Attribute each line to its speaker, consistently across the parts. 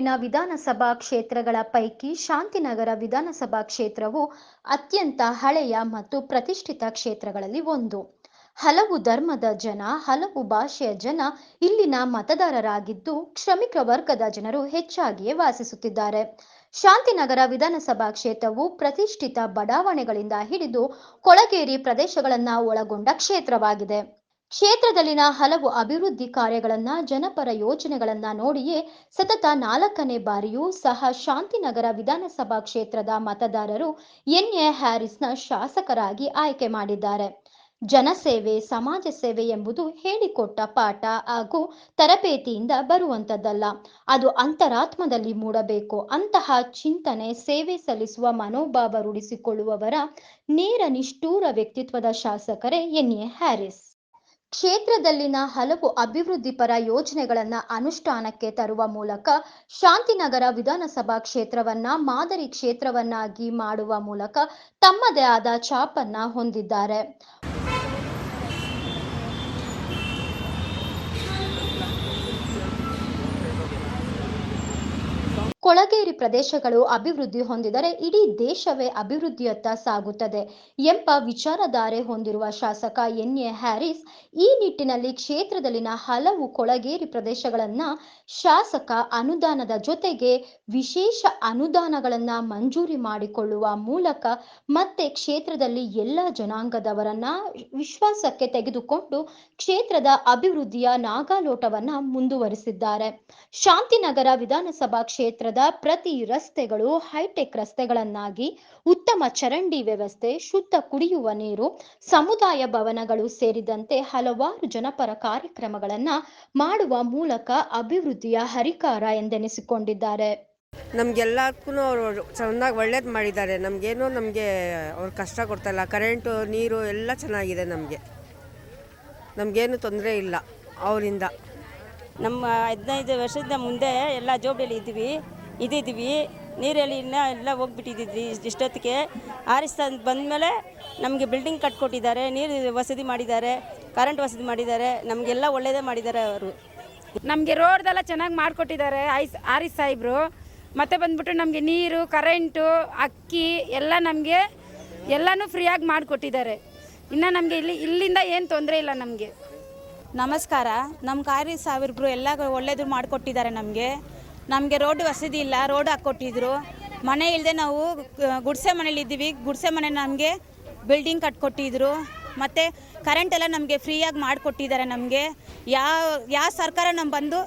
Speaker 1: ಕ್ಷೇತ್ರದಲ್ಲಿನ ವಿಧಾನಸಭಾ ಕ್ಷೇತ್ರಗಳ ಪೈಕಿ ಶಾಂತಿನಗರ ವಿಧಾನಸಭಾ ಕ್ಷೇತ್ರವು ಅತ್ಯಂತ ಹಳೆಯ ಮತ್ತು ಪ್ರತಿಷ್ಠಿತ ಕ್ಷೇತ್ರಗಳಲ್ಲಿ ಒಂದು. ಹಲವು ಧರ್ಮದ ಜನ, ಹಲವು ಭಾಷೆಯ ಜನ ಇಲ್ಲಿನ ಮತದಾರರಾಗಿದ್ದು ಶ್ರಮಿಕ ವರ್ಗದ ಜನರು ಹೆಚ್ಚಾಗಿಯೇ ವಾಸಿಸುತ್ತಿದ್ದಾರೆ. ಶಾಂತಿನಗರ ವಿಧಾನಸಭಾ ಕ್ಷೇತ್ರವು ಪ್ರತಿಷ್ಠಿತ ಬಡಾವಣೆಗಳಿಂದ ಹಿಡಿದು ಕೊಳಗೇರಿ ಪ್ರದೇಶಗಳನ್ನು ಒಳಗೊಂಡ ಕ್ಷೇತ್ರವಾಗಿದೆ. ಕ್ಷೇತ್ರದಲ್ಲಿನ ಹಲವು ಅಭಿವೃದ್ಧಿ ಕಾರ್ಯಗಳನ್ನ, ಜನಪರ ಯೋಜನೆಗಳನ್ನ ನೋಡಿಯೇ ಸತತ ನಾಲ್ಕನೇ ಬಾರಿಯೂ ಸಹ ಶಾಂತಿನಗರ ವಿಧಾನಸಭಾ ಕ್ಷೇತ್ರದ ಮತದಾರರು ಎನ್ಎ ಹ್ಯಾರಿಸ್ನ ಶಾಸಕರಾಗಿ ಆಯ್ಕೆ ಮಾಡಿದ್ದಾರೆ. ಜನಸೇವೆ, ಸಮಾಜ ಸೇವೆ ಎಂಬುದು ಹೇಳಿಕೊಟ್ಟ ಪಾಠ ಹಾಗೂ ತರಬೇತಿಯಿಂದ ಬರುವಂತದ್ದಲ್ಲ. ಅದು ಅಂತರಾತ್ಮದಲ್ಲಿ ಮೂಡಬೇಕು. ಅಂತಹ ಚಿಂತನೆ ಸೇವೆ ಸಲ್ಲಿಸುವ ಮನೋಭಾವ ರೂಢಿಸಿಕೊಳ್ಳುವವರ ನೇರ ನಿಷ್ಠೂರ ವ್ಯಕ್ತಿತ್ವದ ಶಾಸಕರೇ ಎನ್ ಎ ಹ್ಯಾರಿಸ್. ಕ್ಷೇತ್ರದಲ್ಲಿನ ಹಲವು ಅಭಿವೃದ್ಧಿಪರ ಯೋಜನೆಗಳನ್ನ ಅನುಷ್ಠಾನಕ್ಕೆ ತರುವ ಮೂಲಕ ಶಾಂತಿನಗರ ವಿಧಾನಸಭಾ ಕ್ಷೇತ್ರವನ್ನ ಮಾದರಿ ಕ್ಷೇತ್ರವನ್ನಾಗಿ ಮಾಡುವ ಮೂಲಕ ತಮ್ಮದೇ ಆದ ಛಾಪನ್ನ ಹೊಂದಿದ್ದಾರೆ. ಕೊಳಗೇರಿ ಪ್ರದೇಶಗಳು ಅಭಿವೃದ್ಧಿ ಹೊಂದಿದರೆ ಇಡೀ ದೇಶವೇ ಅಭಿವೃದ್ಧಿಯತ್ತ ಸಾಗುತ್ತದೆ ಎಂಬ ವಿಚಾರಧಾರೆ ಹೊಂದಿರುವ ಶಾಸಕ ಎನ್ ಎ ಹ್ಯಾರಿಸ್, ಈ ನಿಟ್ಟಿನಲ್ಲಿ ಕ್ಷೇತ್ರದಲ್ಲಿನ ಹಲವು ಕೊಳಗೇರಿ ಪ್ರದೇಶಗಳನ್ನ ಶಾಸಕ ಅನುದಾನದ ಜೊತೆಗೆ ವಿಶೇಷ ಅನುದಾನಗಳನ್ನ ಮಂಜೂರಿ ಮಾಡಿಕೊಳ್ಳುವ ಮೂಲಕ ಮತ್ತೆ ಕ್ಷೇತ್ರದಲ್ಲಿ ಎಲ್ಲ ಜನಾಂಗದವರನ್ನ ವಿಶ್ವಾಸಕ್ಕೆ ತೆಗೆದುಕೊಂಡು ಕ್ಷೇತ್ರದ ಅಭಿವೃದ್ಧಿಯ ನಾಗಾಲೋಟವನ್ನ ಮುಂದುವರಿಸಿದ್ದಾರೆ. ಶಾಂತಿನಗರ ವಿಧಾನಸಭಾ ಕ್ಷೇತ್ರದ ಪ್ರತಿ ರಸ್ತೆಗಳು ಹೈಟೆಕ್ ರಸ್ತೆಗಳನ್ನಾಗಿ ಉತ್ತಮ ಚರಂಡಿ ವ್ಯವಸ್ಥೆ ಶುದ್ಧ ಕುಡಿಯುವ ನೀರು ಸಮುದಾಯ ಭವನಗಳು ಸೇರಿದಂತೆ ಹಲವಾರು ಜನಪರ ಕಾರ್ಯಕ್ರಮಗಳನ್ನ ಮಾಡುವ ಮೂಲಕ ಅಭಿವೃದ್ಧಿಯ ಹರಿಕಾರ ಎಂದೆನಿಸಿಕೊಂಡಿದ್ದಾರೆ.
Speaker 2: ನಮಗೆಲ್ಲಕ್ಕೂ ಅವರು ಚೆನ್ನಾಗಿ ಒಳ್ಳೇದು ಮಾಡಿದ್ದಾರೆ. ನಮಗೇನು ನಮಗೆ ಅವ್ರು ಕಷ್ಟ ಕೊಡ್ತಾಯಿಲ್ಲ. ಕರೆಂಟು ನೀರು ಎಲ್ಲ ಚೆನ್ನಾಗಿದೆ ನಮಗೆ. ನಮಗೇನು ತೊಂದರೆ ಇಲ್ಲ ಅವರಿಂದ.
Speaker 3: ನಮ್ಮ ಹದಿನೈದು ವರ್ಷದ ಮುಂದೆ ಎಲ್ಲ ಜೋಬಳಿಯಲ್ಲಿ ಇದ್ವಿ ಇದ್ದಿದ್ವಿ. ನೀರಲ್ಲಿ ಇನ್ನ ಎಲ್ಲ ಹೋಗ್ಬಿಟ್ಟಿದ್ದಿದ್ವಿ ಇಷ್ಟೊತ್ತಿಗೆ. ಆರಿಸ್ತಾ ಬಂದಮೇಲೆ ನಮಗೆ ಬಿಲ್ಡಿಂಗ್ ಕಟ್ಕೊಟ್ಟಿದ್ದಾರೆ. ನೀರು ವಸತಿ ಮಾಡಿದ್ದಾರೆ. ಕರೆಂಟ್ ವಸತಿ ಮಾಡಿದ್ದಾರೆ. ನಮಗೆಲ್ಲ ಒಳ್ಳೆಯದೇ ಮಾಡಿದ್ದಾರೆ ಅವರು.
Speaker 4: ನಮಗೆ ರೋಡ್ದೆಲ್ಲ ಚೆನ್ನಾಗಿ ಮಾಡಿಕೊಟ್ಟಿದ್ದಾರೆ ಐಸ್ ಆರಿಸ್ ಸಾಹೇಬ್ರು. ಮತ್ತೆ ಬಂದ್ಬಿಟ್ಟು ನಮಗೆ ನೀರು ಕರೆಂಟು ಅಕ್ಕಿ ಎಲ್ಲ ನಮಗೆ ಎಲ್ಲನೂ ಫ್ರೀಯಾಗಿ ಮಾಡಿಕೊಟ್ಟಿದ್ದಾರೆ. ಇನ್ನು ನಮಗೆ ಇಲ್ಲಿ ಇಲ್ಲಿಂದ ಏನು ತೊಂದರೆ ಇಲ್ಲ ನಮಗೆ.
Speaker 5: ನಮಸ್ಕಾರ. ನಮ್ಮ ಕಾರ್ಯ ಸಾವಿರಬ್ರು ಎಲ್ಲ ಒಳ್ಳೆಯದು ಮಾಡಿಕೊಟ್ಟಿದ್ದಾರೆ ನಮಗೆ. ನಮಗೆ ರೋಡ್ ವಸತಿ ಇಲ್ಲ, ರೋಡ್ ಹಾಕ್ಕೊಟ್ಟಿದ್ರು. ಮನೆ ಇಲ್ಲದೆ ನಾವು ಗುಡ್ಸೆ ಮನೇಲಿ ಇದ್ದೀವಿ. ಗುಡ್ಸೆ ಮನೆ ನಮಗೆ ಬಿಲ್ಡಿಂಗ್ ಕಟ್ಕೊಟ್ಟಿದ್ರು. ಮತ್ತು ಕರೆಂಟ್ ಎಲ್ಲ ನಮಗೆ ಫ್ರೀಯಾಗಿ ಮಾಡಿಕೊಟ್ಟಿದ್ದಾರೆ ನಮಗೆ. ಯಾವ ಯಾವ ಸರ್ಕಾರ ನಮ್ಮ ಬಂದು,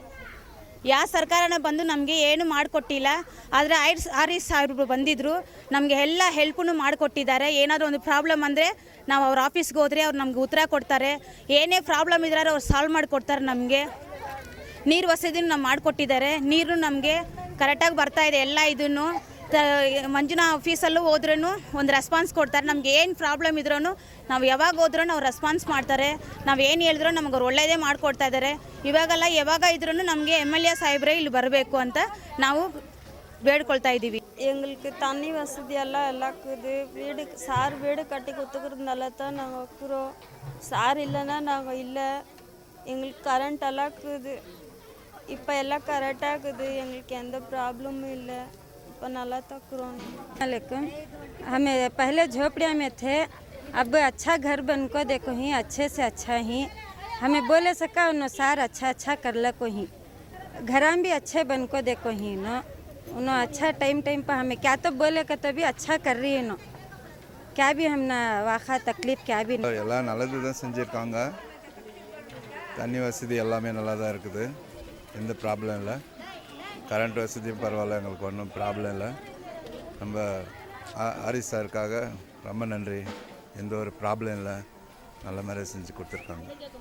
Speaker 5: ಯಾವ ಸರ್ಕಾರನ ಬಂದು ನಮಗೆ ಏನು ಮಾಡಿಕೊಟ್ಟಿಲ್ಲ. ಆದರೆ ಐದು ಆರು ಸಾವಿರ ಬಂದಿದ್ದರು ನಮಗೆ ಎಲ್ಲ ಹೆಲ್ಪನ್ನು ಮಾಡಿಕೊಟ್ಟಿದ್ದಾರೆ. ಏನಾದರೂ ಒಂದು ಪ್ರಾಬ್ಲಮ್ ಅಂದರೆ ನಾವು ಅವ್ರ ಆಫೀಸ್ಗೆ ಹೋದರೆ ಅವ್ರು ನಮ್ಗೆ ಉತ್ತರ ಕೊಡ್ತಾರೆ. ಏನೇ ಪ್ರಾಬ್ಲಮ್ ಇದ್ರೆ ಅವ್ರು ಸಾಲ್ವ್ ಮಾಡಿಕೊಡ್ತಾರೆ ನಮಗೆ. ನೀರು ವಸತಿನೂ ನಾವು ಮಾಡಿಕೊಟ್ಟಿದ್ದಾರೆ ನೀರು ನಮಗೆ ಕರೆಕ್ಟಾಗಿ ಬರ್ತಾ ಇದೆ ಎಲ್ಲ ಇದನ್ನು ತ ಮಂಜುನಾ ಆಫೀಸಲ್ಲೂ ಹೋದ್ರೂ ಒಂದು ರೆಸ್ಪಾನ್ಸ್ ಕೊಡ್ತಾರೆ ನಮ್ಗೆ ಏನು ಪ್ರಾಬ್ಲಮ್ ಇದ್ರೂ ನಾವು ಯಾವಾಗ ಹೋದ್ರೂ ಅವ್ರು ರೆಸ್ಪಾನ್ಸ್ ಮಾಡ್ತಾರೆ ನಾವು ಏನು ಹೇಳಿದ್ರು ನಮ್ಗೆ ಅವ್ರು ಒಳ್ಳೆಯದೇ ಮಾಡಿಕೊಡ್ತಾ ಇದ್ದಾರೆ ಇವಾಗೆಲ್ಲ ಯಾವಾಗ ಇದ್ರೂ ನಮಗೆ ಎಮ್ ಎಲ್ ಎ ಸಾಹೇಬ್ರೆ ಇಲ್ಲಿ ಬರಬೇಕು ಅಂತ ನಾವು ಬೇಡ್ಕೊಳ್ತಾ ಇದ್ದೀವಿ
Speaker 6: எங்களுக்கு தண்ணி வசதி எல்லாம் எல்லாக்குது வீடு சார் வீடு கட்டி கொடுத்துக்கிறதுனால தான் நாங்கள் வைக்கிறோம் சார் இல்லைன்னா நாங்கள் இல்லை எங்களுக்கு கரண்ட் எல்லாம் இருக்குது இப்போ எல்லாம் கரெக்டாக இருக்குது எங்களுக்கு எந்த ப்ராப்ளமும் இல்லை இப்போ நல்லா தக்குறோம்
Speaker 7: वालेकुम हमें पहले झोपड़िया में थे अब अच्छा घर बन को देखो ही अच्छे से अच्छा ही हमें बोले सका अनुसार अच्छा अच्छा कर लो को ही घर भी अच्छे बन को देखो ही नो उन्हों अच्छा टाइम टाइम पर हमें क्या तो बोले का तो भी अच्छा कर रही है नो क्या भी हम ना वाखा तकलीफ क्या भी नहीं
Speaker 8: எல்லாம் நல்லது தான் செஞ்சுருக்காங்க தண்ணி வசதி எல்லாமே நல்லா தான் இருக்குது எந்த ப்ராப்ளம் இல்லை. கரண்ட் வசதியும் பரவாயில்ல எங்களுக்கு ஒன்றும் ப்ராப்ளம் இல்லை. நம்ம ஆ- ஹரிஸ் சாருக்காக ரொம்ப நன்றி. எந்த ஒரு ப்ராப்ளம் இல்லை. நல்ல மாதிரி செஞ்சு கொடுத்துருக்காங்க.